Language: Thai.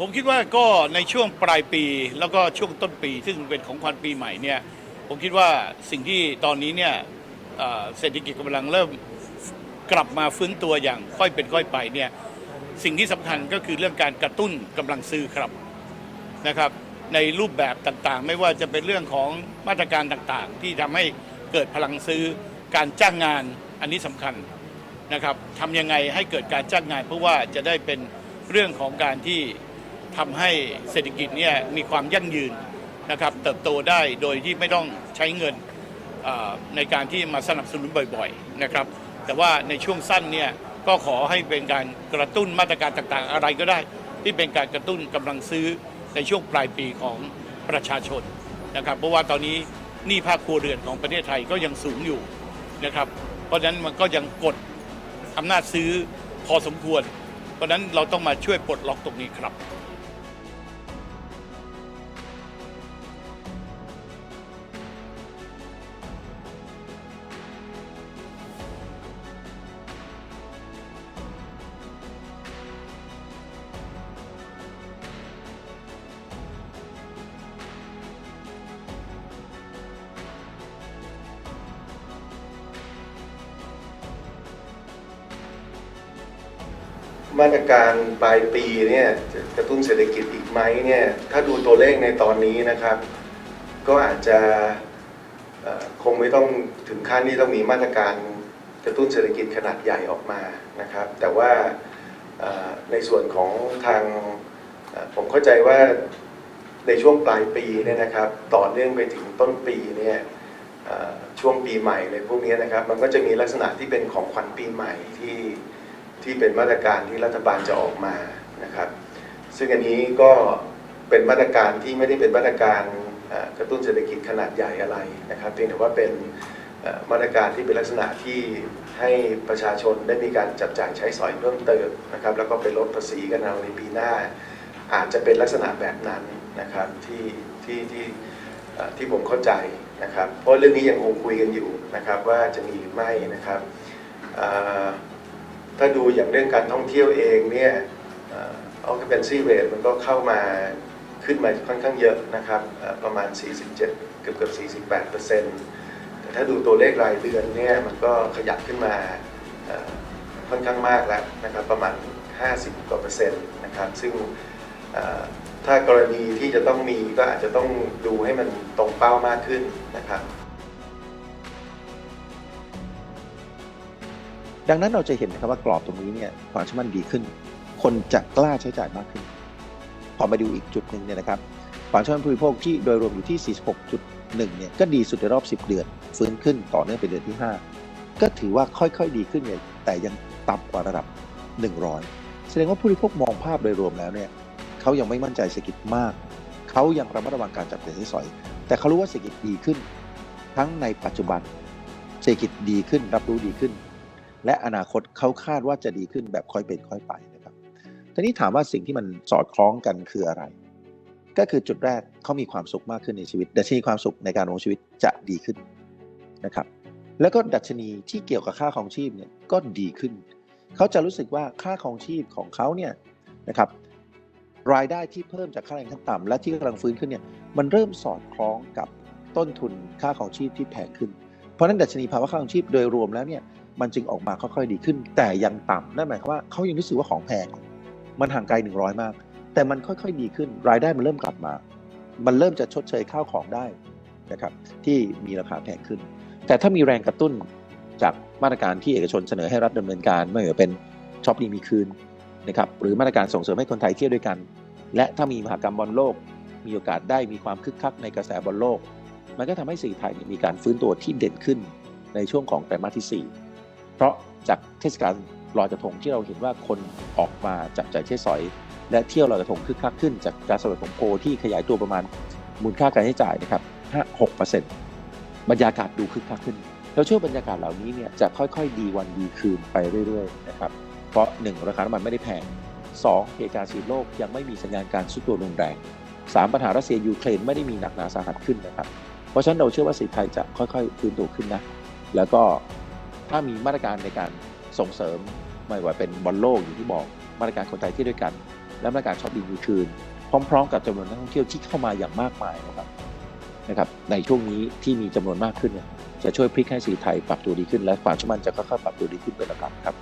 ผมคิดว่าก็ในช่วงปลายปีแล้วก็ช่วงต้นปี ซึ่งเป็นของขวัญปีใหม่เนี่ยผมคิดว่าสิ่งที่ตอนนี้เนี่ยเศรษฐกิจกำลังเริ่มกลับมาฟื้นตัวอย่างค่อยเป็นค่อยไปเนี่ยสิ่งที่สำคัญก็คือเรื่องการกระตุ้นกำลังซื้อครับนะครับ ในรูปแบบต่างๆ ไม่ว่าจะเป็นเรื่องของมาตรการต่างๆ ที่ทำให้เกิดพลังซื้อการจ้างงานอันนี้สำคัญนะครับทำยังไงให้เกิดการจ้างงาน เพราะว่าจะได้เป็นเรื่องของการที่ ทำให้เศรษฐกิจเนี่ยมีความยั่งยืนนะครับเติบโตได้โดยที่ไม่ต้องใช้เงินในการที่มาสนับสนุนบ่อยๆนะครับ แต่ว่าในช่วงสั้นเนี่ยก็ขอให้เป็นการกระตุ้นมาตรการต่างๆ อะไรก็ได้ ที่เป็นการกระตุ้นกำลังซื้อในช่วงปลายปีของประชาชนนะครับ เพราะว่าตอนนี้หนี้ภาคครัวเรือนของประเทศไทยก็ยังสูงอยู่นะครับ เพราะฉะนั้นมันก็ยังกดอำนาจซื้อพอสมควร เพราะฉะนั้นเราต้องมาช่วยปลดล็อกตรงนี้ครับ มาตรการปลายปีเนี่ยจะกระตุ้นเศรษฐกิจอีกไหมเนี่ยถ้าดูตัวเลขในตอนนี้นะครับ ก็อาจจะคงไม่ต้องถึงขั้นที่ต้องมีมาตรการกระตุ้นเศรษฐกิจขนาดใหญ่ออกมานะครับ แต่ว่าในส่วนของทางผมเข้าใจว่าในช่วงปลายปีเนี่ยนะครับ ต่อเนื่องไปถึงต้นปีเนี่ยช่วงปีใหม่เลยพวกนี้นะครับ มันก็จะมีลักษณะที่เป็นของขวัญปีใหม่ที่ ที่เป็นมาตรการที่รัฐบาลจะออกมานะครับ ซึ่งอันนี้ก็เป็นมาตรการที่ไม่ได้เป็นมาตรการกระตุ้นเศรษฐกิจขนาดใหญ่อะไรนะครับเพียงแต่ว่าเป็นมาตรการที่เป็นลักษณะที่ให้ประชาชนได้มีการจับจ่ายใช้สอยเพิ่มเติมนะครับ แล้วก็ไปลดภาษีกันเอาในปีหน้า อาจจะเป็นลักษณะแบบนั้นนะครับที่ที่ที่ที่ผมเข้าใจนะครับ เพราะเรื่องนี้ยังคงคุยกันอยู่นะครับว่าจะมีหรือไม่นะครับอ่อ ถ้าดูอย่างเรื่องการท่องเที่ยวเองเนี่ยออ occupancy rate มันก็เข้ามาขึ้นมาค่อนข้างเยอะนะครับประมาณ 47 เกือบเกือบ48เปอร์เซ็นต์แต่ถ้าดูตัวเลขรายเดือนเนี่ยมันก็ขยับขึ้นมาค่อนข้างมากแล้วนะครับประมาณ 50 กว่าเปอร์เซ็นต์นะครับซึ่งถ้ากรณีที่จะต้องมีก็อาจจะต้องดูให้มันตรงเป้ามากขึ้นนะครับ ดังนั้นเราจะเห็นนะครับว่ากรอบตรงนี้เนี่ยความเชื่อมั่นดีขึ้น คนจะกล้าใช้จ่ายมากขึ้น พอมาดูอีกจุดหนึ่งเนี่ยนะครับความเชื่อมั่นผู้บริโภคที่โดยรวมอยู่ที่ 46.1 เนี่ยก็ดีสุดในรอบ 10 เดือน ฟื้นขึ้นต่อเนื่องเป็นเดือนที่ 5 ก็ถือว่าค่อยๆดีขึ้นเนี่ยแต่ยังต่ำกว่าระดับ 100 แสดงว่าผู้บริโภคมองภาพโดยรวมแล้วเนี่ยเขายังไม่มั่นใจเศรษฐกิจมากเขายังระมัดระวังการจับจ่ายใช้สอย แต่เขารู้ว่าเศรษฐกิจดีขึ้น ทั้งในปัจจุบันเศรษฐกิจดีขึ้นรับรู้ดีขึ้น และอนาคตเขาคาดว่าจะดีขึ้นแบบค่อยเป็นค่อยไปนะครับทีนี้ถามว่าสิ่งที่มันสอดคล้องกันคืออะไร ก็คือจุดแรกเขามีความสุขมากขึ้นในชีวิต ดัชนีความสุขในการดำรงชีวิตจะดีขึ้นนะครับ แล้วก็ดัชนีที่เกี่ยวกับค่าของชีพเนี่ยก็ดีขึ้น เขาจะรู้สึกว่าค่าของชีพของเขาเนี่ยนะครับรายได้ที่เพิ่มจากค่าแรงขั้นต่ำและที่กำลังฟื้นขึ้นเนี่ยมันเริ่มสอดคล้องกับต้นทุนค่าของชีพที่แพงขึ้น เพราะฉะนั้นดัชนีภาวะค่าของชีพโดยรวมแล้วเนี่ย มันจึงออกมาค่อยๆดีขึ้น แต่ยังต่ำนั่นหมายความว่าเขายังรู้สึกว่าของแพง มันห่างไกล100 มาก แต่มันค่อยๆดีขึ้น รายได้มันเริ่มกลับมา มันเริ่มจะชดเชยข้าวของได้นะครับที่มีราคาแพงขึ้น แต่ถ้ามีแรงกระตุ้นจากมาตรการที่เอกชนเสนอให้รัฐดำเนินการไม่ว่าจะเป็นช็อปดีมีคืนนะครับหรือมาตรการส่งเสริมให้คนไทยเที่ยวด้วยกัน และถ้ามีมหากรรมบอลโลก มีโอกาสได้มีความคึกคักในกระแสบอลโลก มันก็ทำให้สีไทยมีการฟื้นตัวที่เด่นขึ้นในช่วงของไตรมาสที่ 4 เพราะจากเทศกาลลอยกระทงที่เราเห็นว่าคนออกมาจับจ่ายใช้สอย และเที่ยวลอยกระทงคึกคักขึ้นจากการสำรวจของโพลที่ขยายตัวประมาณมูลค่าการใช้จ่ายนะครับ5 6%บรรยากาศดูคึกคักขึ้นแล้วเชื่อบรรยากาศเหล่านี้เนี่ยจะค่อยๆ ดีวันดีคืนไปเรื่อยๆนะครับเพราะ 1 ราคาน้ำมันไม่ได้แพง 2เหตุการณ์สีโลกยังไม่มีสัญญาณการสุดตัวรุนแรง 3 ปัญหารัสเซียยูเครนไม่ได้มีหนักหนาสาหัสขึ้นนะครับ เพราะฉะนั้นเราเชื่อว่าสีไทยจะค่อยๆ ฟื้นตัวขึ้นนะแล้วก็ ถ้ามีมาตรการในการส่งเสริมไม่ว่าเป็นบอลโลกอย่างที่บอกมาตรการคนไทยที่ด้วยกัน และมาตรการช็อปดีมีคืน พร้อม ๆ กับจำนวนนักท่องเที่ยวที่เข้ามาอย่างมากมายนะครับนะครับในช่วงนี้ที่มีจำนวนมากขึ้นจะช่วยพลิกให้สีไทยปรับตัวดีขึ้นและความเชื่อมั่นจะค่อยๆปรับตัวดีขึ้นเป็นลำดับครับ